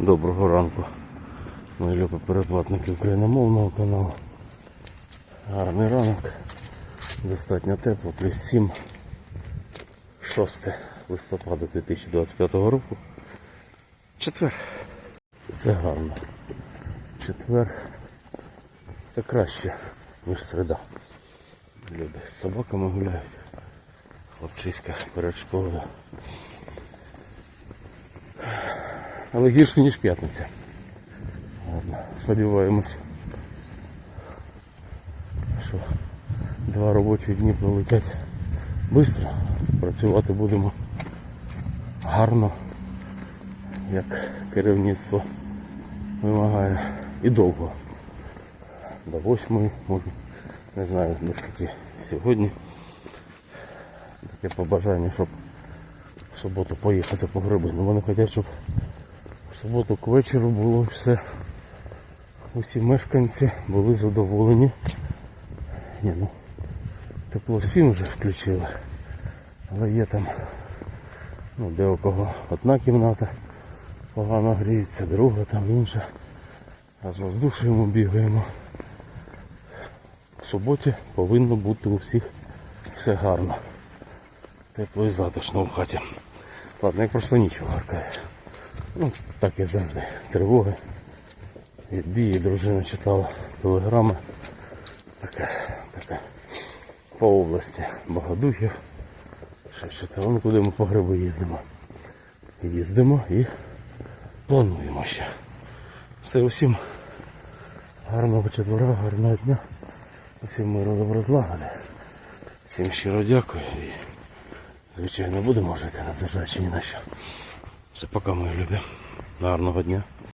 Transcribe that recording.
Доброго ранку. Мої любі переплатники україномовного каналу. Гарний ранок. Достатньо тепло, плюс 7. 6 листопада 2025 року. Четвер. Це гарно. Четвер. Це краще, ніж середа. Люди з собаками гуляють. Хлопчиська перед школою. Але гірше, ніж п'ятниця. Ладно, сподіваємось, що два робочі дні пролетять швидко. Працювати будемо гарно, як керівництво вимагає. І довго. До восьмої, може, не знаю наскільки сьогодні. Таке побажання, щоб в суботу поїхати по гриби. Ну вони хочуть, щоб суботу к вечору було все. Усі мешканці були задоволені. Ні, ну, тепло всім вже включили. Але є там ну, де у кого одна кімната погано гріється, друга там інша. А з воздушуємо, бігаємо. В суботі повинно бути у всіх все гарно. Тепло і затишно в хаті. Ладно, як пройшла ніч гаркає. Ну, так як завжди. Тривоги. Відбії, дружина читала телеграми. Така, така. По області. Богодухів. Ще читала, ну куди ми по гриби їздимо. Їздимо і плануємо ще. Все усім гарного четвера, гарного дня. Усім миру добро злагоди. Всім щиро дякую і звичайно будемо жити, на що. Все пока мої любі. Гарного дня.